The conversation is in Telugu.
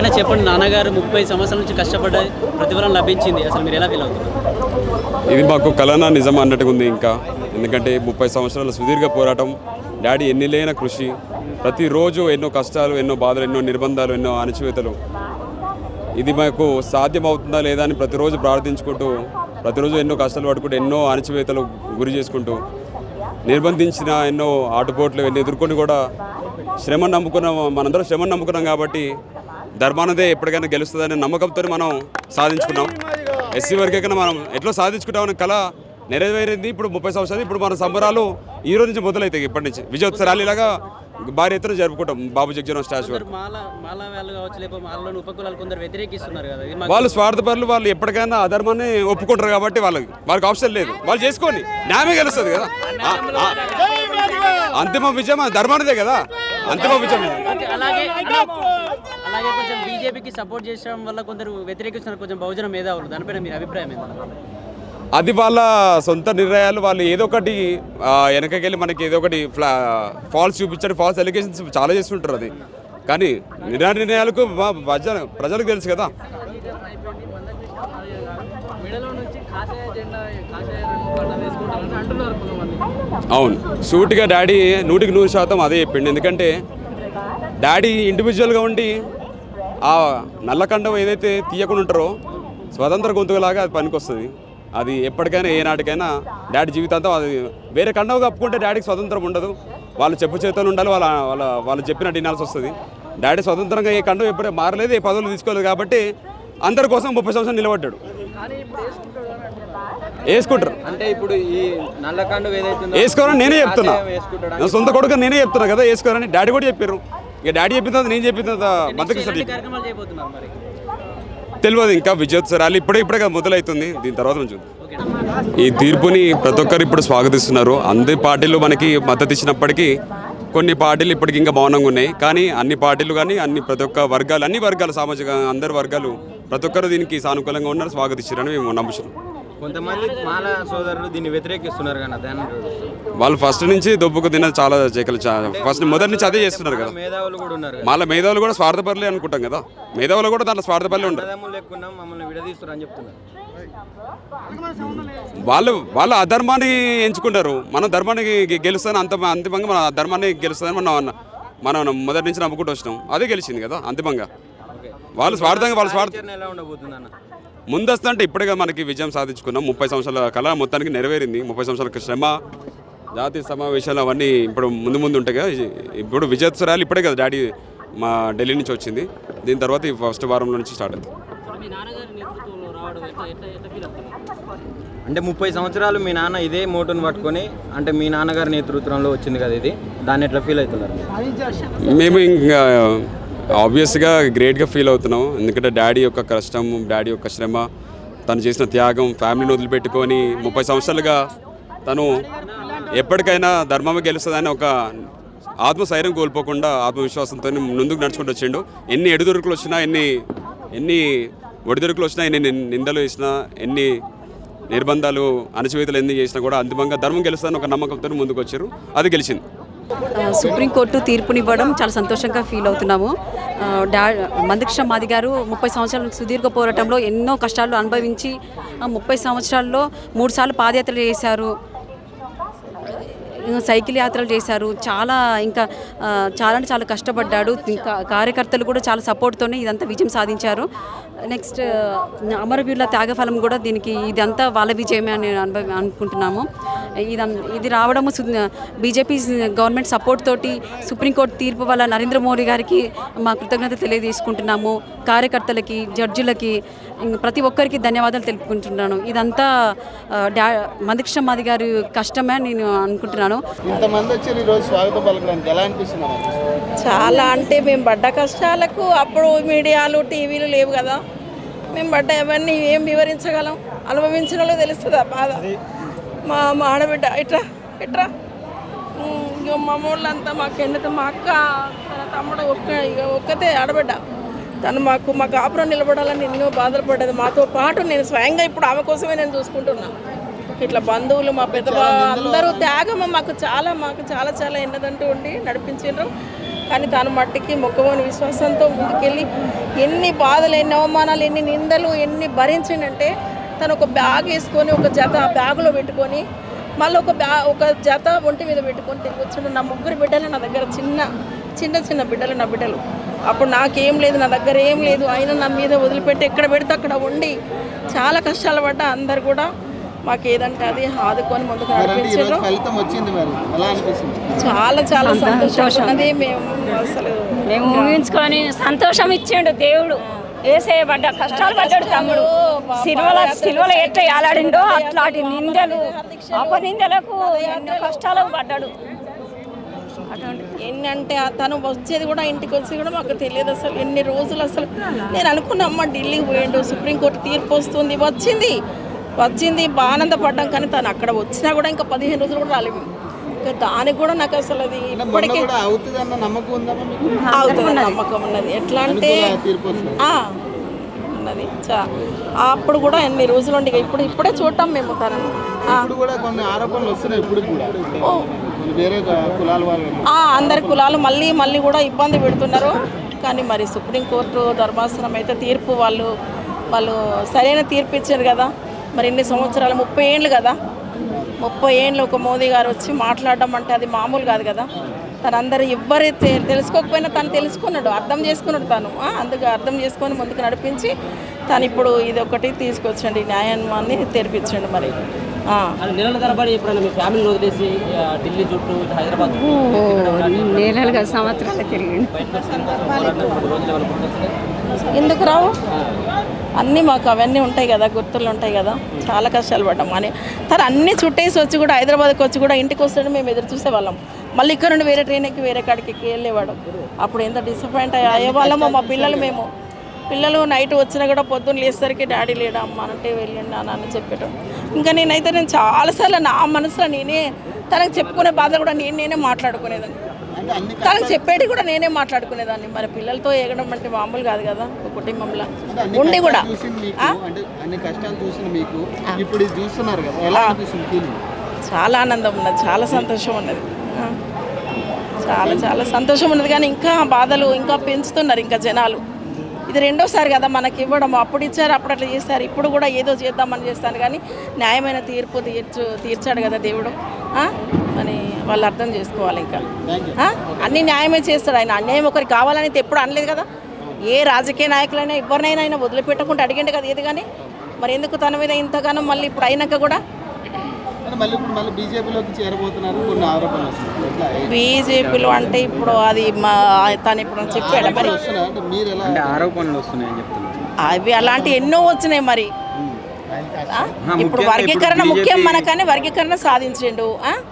అయినా చెప్పండి నాన్నగారు ముప్పై సంవత్సరాల నుంచి కష్టపడ్డ ప్రతిఫలం లభించింది. అసలు మీరు ఎలా ఫీల్ అవుతున్నారు? ఇది మాకు కలనా నిజం అన్నట్టుగా ఉంది ఇంకా. ఎందుకంటే ముప్పై సంవత్సరాల సుదీర్ఘ పోరాటం డాడీ ఎన్ని లేన కృషి ప్రతిరోజు ఎన్నో కష్టాలు ఎన్నో బాధలు ఎన్నో నిర్బంధాలు ఎన్నో అణచివేతలు. ఇది మాకు సాధ్యమవుతుందా లేదా అని ప్రతిరోజు ప్రార్థించుకుంటూ ప్రతిరోజు ఎన్నో కష్టాలు పడుకుంటూ ఎన్నో అణచివేతలు గురి చేసుకుంటూ నిర్బంధించిన ఎన్నో ఆటుపోట్లు ఎన్ని ఎదుర్కొని కూడా శ్రమ నమ్ముకున్నాం మనందరం శ్రమను నమ్ముకున్నాం కాబట్టి ధర్మానదే ఎప్పటికైనా గెలుస్తుందనే నమ్మకంతో మనం సాధించుకున్నాం. ఎస్సీ వర్గీకరణ మనం ఎట్లా సాధించుకుంటామని కళ నెరవేరింది. ఇప్పుడు ముప్పై సంవత్సరాలు ఇప్పుడు మన సంబరాలు ఈ రోజు నుంచి మొదలవుతాయి ఇప్పటి నుంచి. విజయోత్సవ ర్యాలీలాగా భారీ ఎత్తున జరుపుకుంటాం బాబు జగ్జీవన్ స్టాచ్యూ వరకు. మాల మాల వాళ్ళు స్వార్థపరులు వాళ్ళు ఎప్పటికైనా అధర్మాన్ని ఒప్పుకుంటారు కాబట్టి వాళ్ళకి వాళ్ళకి ఆప్షన్ లేదు. వాళ్ళు చేసుకోండి న్యాయమే గెలుస్తుంది కదా. అంతిమ విజయం ఆ ధర్మానిదే కదా. అంతిమ విజయం అలాగే కొంచెం బీజేపీకి సపోర్ట్ చేయడం వల్ల కొందరు వ్యతిరేకిస్తున్నారు. కొంచెం బహుజన మేధావులు. దానిపైన మీ అభిప్రాయం ఏంటంటే అది వాళ్ళ సొంత నిర్ణయాలు. వాళ్ళు ఏదో ఒకటి వెనకకెళ్ళి మనకి ఏదో ఒకటి ఫ్లా ఫాల్స్ చూపించారు ఫాల్స్ ఎలిగేషన్స్ చాలా చేస్తుంటారు అది. కానీ నిర్ణయ నిర్ణయాలకు మా ప్రజలకు తెలుసు కదా. అవును. సూటిగా డాడీ నూటికి నూరు శాతం అదే చెప్పిండు. ఎందుకంటే డాడీ ఇండివిజువల్గా ఉండి ఆ నల్ల కండం ఏదైతే తీయకుండా ఉంటారో స్వతంత్ర గొంతులాగా అది పనికొస్తుంది. అది ఎప్పటికైనా ఏ నాటికైనా డాడీ జీవితాంతం అది వేరే కండం కప్పుకుంటే డాడీకి స్వతంత్రం ఉండదు. వాళ్ళు చెప్పు చేతులు ఉండాలి వాళ్ళ వాళ్ళ వాళ్ళు చెప్పినట్టు వినాల్సి వస్తుంది. డాడీ స్వతంత్రంగా ఏ కండం ఎప్పుడే మారలేదు ఏ పదవులు తీసుకోలేదు కాబట్టి అందరి కోసం ముప్పై సంవత్సరాలు నిలబడ్డాడు. వేసుకుంటారు. అంటే ఇప్పుడు ఈ నల్లకండు వేసుకోరని నేనే చెప్తున్నా. సొంత కొడుకు నేనే చెప్తున్నా కదా వేసుకోరని డాడీ కూడా చెప్పారు ఇక డాడీ తర్వాత నేను చెప్పిన తర్వాత మంత్రికి సార్ తెలియదు ఇంకా విజయోత్సరాలు ఇప్పుడే ఇప్పుడే కదా మొదలవుతుంది దీని తర్వాత నుంచి ఈ తీర్పుని ప్రతి ఒక్కరు ఇప్పుడు స్వాగతిస్తున్నారు. అందరి పార్టీలు మనకి మద్దతు ఇచ్చినప్పటికీ కొన్ని పార్టీలు ఇప్పటికి ఇంకా మౌనంగా ఉన్నాయి. కానీ అన్ని పార్టీలు కానీ అన్ని ప్రతి ఒక్క వర్గాలు అన్ని వర్గాలు సామాజిక అందరి వర్గాలు ప్రతి ఒక్కరు దీనికి సానుకూలంగా ఉన్నారు స్వాగతిస్తారని మేము నమ్ముతున్నాం కొంతమంది మాల సోదరులు దీన్ని వ్యతిరేకిస్తున్నారు కానీ దాన్ని వాళ్ళు ఫస్ట్ నుంచి దొబ్బుకు తిన చాలా చేకలు ఫస్ట్ మొదటి నుంచి అదే చేస్తున్నారు కదా. మేధావులు కూడా ఉన్నారు కదా. మళ్ళీ మేధావులు కూడా స్వార్థపరులే అనుకుంటాం కదా. మేధావులు కూడా దాంట్లో స్వార్థపరులే ఉంటారు. లేకున్నా మమ్మల్ని చెప్తున్నారు. వాళ్ళు వాళ్ళు అధర్మాన్ని ఎంచుకుంటారు. మనం ధర్మాన్ని గెలుస్తాను అంత అంతిమంగా మన ధర్మాన్ని గెలుస్తుందని మనం అన్న- మనం మొదటి నుంచి నమ్ముకుంటూ వచ్చినాం. అదే గెలిచింది కదా అంతిమంగా. వాళ్ళు స్వార్థంగా వాళ్ళ స్వార్థ ఎలా ఉండబోతుంది అన్న ముందస్తు అంటే ఇప్పుడుగా మనకి విజయం సాధించుకున్నాం. ముప్పై సంవత్సరాల కళ మొత్తానికి నెరవేరింది. ముప్పై సంవత్సరాల శ్రమ జాతీయ సమావేశాలు అవన్నీ ఇప్పుడు ముందు ముందు ఉంటాయి కదా. ఇప్పుడు విజయోత్సరాలు ఇప్పుడే కదా డాడీ మా ఢిల్లీ నుంచి వచ్చింది. దీని తర్వాత ఈ ఫస్ట్ వారంలో నుంచి స్టార్ట్ అవుతుంది మీ నాన్నగారి నేతృత్వంలో రావడం ఎట్లా ఎట్లా ఎట్లా ఫీల్ అవుతున్నారు అంటే ముప్పై సంవత్సరాలు మీ నాన్న ఇదే మోటును పట్టుకొని అంటే మీ నాన్నగారి నేతృత్వంలో వచ్చింది కదా ఇది. దాన్ని ఎట్లా ఫీల్ అవుతున్నారు? మీరు? మేము ఇంకా ఆబ్వియస్గా గ్రేట్గా ఫీల్ అవుతున్నాం ఎందుకంటే డాడీ యొక్క కష్టం డాడీ యొక్క శ్రమ తను చేసిన త్యాగం ఫ్యామిలీని వదిలిపెట్టుకొని ముప్పై సంవత్సరాలుగా తను ఎప్పటికైనా ధర్మమే గెలుస్తుందని ఒక ఆత్మస్థైర్యం కోల్పోకుండా ఆత్మవిశ్వాసంతో ముందుకు నడుచుకుంటూ వచ్చిండు. ఎన్ని ఎడుదొరుకులు వచ్చినా ఎన్ని ఎన్ని ఒడిదొరుకులు వచ్చినా ఎన్ని నిందలు వేసినా ఎన్ని నిర్బంధాలు అణచివేతలు ఎన్ని చేసినా కూడా అంతిమంగా ధర్మం గెలుస్తుందని ఒక నమ్మకంతో ముందుకు వచ్చారు అది గెలిచింది. సుప్రీంకోర్టు తీర్పునివ్వడం చాలా సంతోషంగా ఫీల్ అవుతున్నాము. డా మందకృష్ణ మాది గారు ముప్పై సంవత్సరాల సుదీర్ఘ పోరాటంలో ఎన్నో కష్టాలు అనుభవించి ఆ ముప్పై సంవత్సరాల్లో మూడుసార్లు పాదయాత్రలు చేశారు. సైకిల్ యాత్రలు చేశారు. చాలా ఇంకా చాలా అంటే చాలా కష్టపడ్డాడు. ఇంకా కార్యకర్తలు కూడా చాలా సపోర్ట్తోనే ఇదంతా విజయం సాధించారు. నెక్స్ట్ అమరవీరుల త్యాగఫలం కూడా దీనికి ఇదంతా వాళ్ళ విజయమే అని అనుభవి అనుకుంటున్నాము. ఇది ఇది రావడము బీజేపీ గవర్నమెంట్ సపోర్ట్ తోటి సుప్రీంకోర్టు తీర్పు వల్ల నరేంద్ర మోడీ గారికి మా కృతజ్ఞత తెలియజేసుకుంటున్నాము. కార్యకర్తలకి జడ్జిలకి ప్రతి ఒక్కరికి ధన్యవాదాలు తెలుపుకుంటున్నాను. ఇదంతా డా మందకృష్ణ మాది గారి కష్టమే అని నేను అనుకుంటున్నాను. ఇంతమంది వచ్చి ఈరోజు స్వాగతం పలకడానికి. ఎలా అనిపిస్తుంది? చాలా అంటే మేము పడ్డ కష్టాలకు అప్పుడు మీడియాలు టీవీలు లేవు కదా. మేము పడ్డ అవన్నీ ఏం వివరించగలం? అనుభవించిన తెలుస్తుంది ఆ బాధ? మా మా ఆడబిడ్డ ఇట్రా ఇట్రా. ఇక మా వాళ్ళంతా మాకు ఎన్నిత మా అక్క తమ్ముడు ఒక్క ఇక ఒక్కతే ఆడబిడ్డ. తను మాకు మా కాపురం నిలబడాలని ఎన్నో బాధలు పడ్డది. మాతో పాటు నేను స్వయంగా ఇప్పుడు ఆమె కోసమే నేను చూసుకుంటున్నా. ఇట్లా బంధువులు మా పెద్ద అందరూ త్యాగం మాకు చాలా మాకు చాలా చాలా ఎన్నదంటూ ఉండి నడిపించారు కానీ తను మట్టికి మొక్కమని విశ్వాసంతో ముందుకెళ్ళి ఎన్ని బాధలు ఎన్ని అవమానాలు ఎన్ని నిందలు ఎన్ని భరించిందంటే తను ఒక బ్యాగ్ వేసుకొని ఒక జత బ్యాగులో పెట్టుకొని మళ్ళీ ఒక బ్యా ఒక జత ఒంటి మీద పెట్టుకొని తిరిగి నా ముగ్గురు బిడ్డలు నా దగ్గర చిన్న చిన్న చిన్న బిడ్డలు నా బిడ్డలు. అప్పుడు నాకేం లేదు నా దగ్గర ఏం లేదు. అయినా నా మీద వదిలిపెట్టి ఎక్కడ పెడితే అక్కడ ఉండి చాలా కష్టాలు పడ్డా అందరు కూడా మాకు ఏదంటే అది ఆదుకొని ముందుకు నడిపించారు. ఫలితం వచ్చింది మరి. ఎలా అనిపిస్తుంది? చాలా చాలా సంతోషం. ఉన్నది మేము అసలు మేము ఊహించుకొని సంతోషం ఇచ్చిండు దేవుడు. ఏసే పడ్డ కష్టాలు పడ్డాడు తమ్ముడు. సిల్వల సిల్వల ఎట్లా ఏలాడిండో అట్లాంటి నిందలు అపనిందలకు ఎన్నో కష్టాలకు పడ్డాడు. అటువంటి ఆ తను వచ్చేది కూడా ఇంటికి వచ్చి కూడా మాకు తెలియదు అసలు ఎన్ని రోజులు అసలు. నేను అనుకున్నా అమ్మ ఢిల్లీకి పోయిండు సుప్రీంకోర్టు తీర్పు వస్తుంది వచ్చింది. వచ్చింది బాగా ఆనందపడ్డాం కానీ తను అక్కడ వచ్చినా కూడా ఇంకా పదిహేను రోజులు కూడా రాలేదు. ఇంకా దానికి కూడా నాకు అసలు అది ఇప్పటికే అవుతుంది నమ్మకం ఉన్నది. ఎట్లా అంటే ఉన్నది. చా అప్పుడు కూడా ఎన్ని రోజులు ఉండి ఇప్పుడు ఇప్పుడే చూడటం మేము తనను. ఇప్పుడు కూడా కొన్ని ఆరోపణలు వస్తున్నాయి ఇప్పుడు కూడా. అందరి కులాలు మళ్ళీ మళ్ళీ కూడా ఇబ్బంది పెడుతున్నారు. కానీ మరి సుప్రీంకోర్టు ధర్మాసనం అయితే తీర్పు వాళ్ళు వాళ్ళు సరైన తీర్పు ఇచ్చారు కదా. మరి ఇన్ని సంవత్సరాలు ముప్పై ఏళ్ళు కదా. ముప్పై ఏళ్ళు ఒక మోదీ గారు వచ్చి మాట్లాడడం అంటే అది మామూలు కాదు కదా. తనందరూ ఎవ్వరు తె- తెలుసుకోకపోయినా తను తెలుసుకున్నాడు అర్థం చేసుకున్నాడు తను. అందుకు అందుకే అర్థం చేసుకొని ముందుకు నడిపించి తను ఇప్పుడు ఇది ఒకటి తీసుకొచ్చండి న్యాయాన్ని తెరిపించండి మరి. నెలల తరబడి ఎప్పుడైనా మీ ఫ్యామిలీని వదిలేసి ఢిల్లీ చుట్టూ హైదరాబాద్ నెలలుగా సంవత్సరాలు గుర్తొస్తున్నాయి? ఎందుకు రావు? అన్నీ మాకు అవన్నీ ఉంటాయి కదా గుర్తులు ఉంటాయి కదా. చాలా కష్టాలు పడ్డాం. అని తను అన్ని చుట్టేసి వచ్చి కూడా హైదరాబాద్కి వచ్చి కూడా ఇంటికి వస్తాడు మేము ఎదురు చూసేవాళ్ళం మళ్ళీ ఇక్కడ నుండి వేరే ట్రైన్ ఎక్కి వేరే కాడికి ఎక్కి వెళ్ళేవాడు. అప్పుడు ఎంత డిసప్పాయింట్ అయ్యేవాళ్ళమో మా పిల్లలు మేము. పిల్లలు నైట్ వచ్చినా కూడా పొద్దున్న లేసరికి డాడీ లేడా అమ్మ అంటే వెళ్ళండి అని చెప్పాడు. ఇంకా నేనైతే నేను చాలాసార్లు నా మనసులో నేనే తనకు చెప్పుకునే బాధ కూడా నేను నేనే మాట్లాడుకునేదాన్ని. తనకు చెప్పేటి కూడా నేనే మాట్లాడుకునేదాన్ని. మరి పిల్లలతో ఎగడం అంటే మామూలు కాదు కదా ఒక కుటుంబంలో. ఉండి కూడా. చాలా ఆనందం ఉన్నది చాలా సంతోషం ఉన్నది. చాలా చాలా సంతోషం ఉన్నది. కానీ ఇంకా బాధలు ఇంకా పెంచుతున్నారు ఇంకా జనాలు. ఇది రెండోసారి కదా మనకి ఇవ్వడం. అప్పుడు ఇచ్చారు అప్పుడు అట్లా చేస్తారు ఇప్పుడు కూడా ఏదో చేద్దామని చేస్తాను కానీ న్యాయమైన తీర్పు తీర్చు తీర్చాడు కదా దేవుడు? అని వాళ్ళు అర్థం చేసుకోవాలి ఇంకా? అన్ని న్యాయమే చేస్తాడు ఆయన. అన్యాయం ఒకరికి కావాలని ఎప్పుడు అనలేదు కదా. ఏ రాజకీయ నాయకులైనా ఎవరినైనా ఆయన వదిలిపెట్టకుండా అడిగిండు కదా ఏది కానీ. మరి ఎందుకు తన మీద ఇంతగానో మళ్ళీ ఇప్పుడు అయినాక కూడా మళ్ళీ ఇప్పుడు మళ్ళీ బీజేపీలోకి చేరబోతున్నారు కొన్ని ఆరోపణలు వస్తున్నాయి. బీజేపీలో అంటే ఇప్పుడు అది మా తను ఇప్పుడు చెప్పాడు మరి. వస్తున్నాయి? అంటే మీరు ఎలా అంటే ఆరోపణలు వస్తున్నాయని చెప్తున్నారు. అవి అలాంటి ఎన్నో వచ్చినాయి మరి. ఆ? ఇప్పుడు వర్గీకరణ ముఖ్యం మనకని వర్గీకరణ సాధించిండు ఆ?